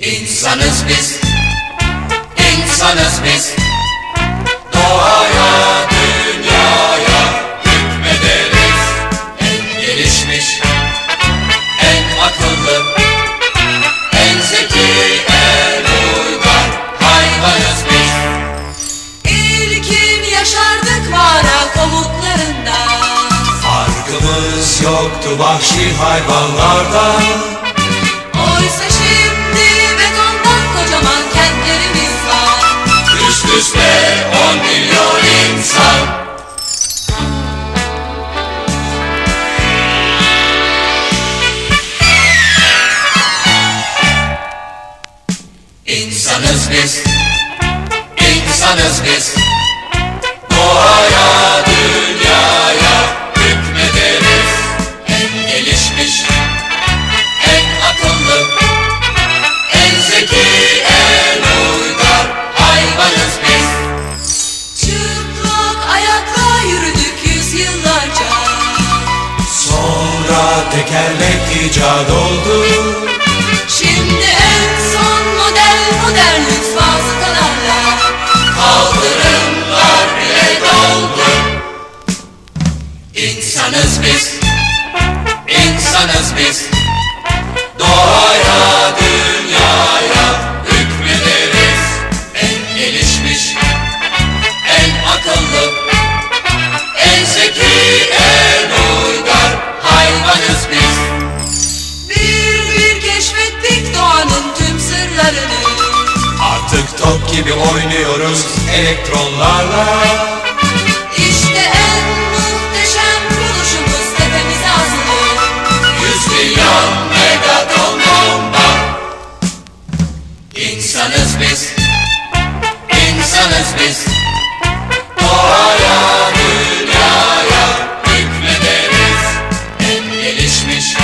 İnsanız biz, insanız biz. Doğaya, dünyaya hükmederiz. En gelişmiş, en akıllı, en zeki, en uygar hayvanız biz. İlkim yaşardık mağara komutlarında. Farkımız yoktu vahşi hayvanlardan. İnsanız biz, insanız biz. Doğaya, dünyaya hükmederiz. En gelişmiş, en akıllı En zeki, en uygar hayvanız biz. Çıplak ayakla yürüdük yüzyıllarca. Sonra tekerlek icat oldu. Şimdi en Top gibi oynuyoruz elektronlarla. İşte en muhteşem buluşumuz tepemize asılı Yüz milyon megaton bomba İnsanız biz. İnsanız biz. Doğaya, dünyaya hükmederiz. En gelişmiş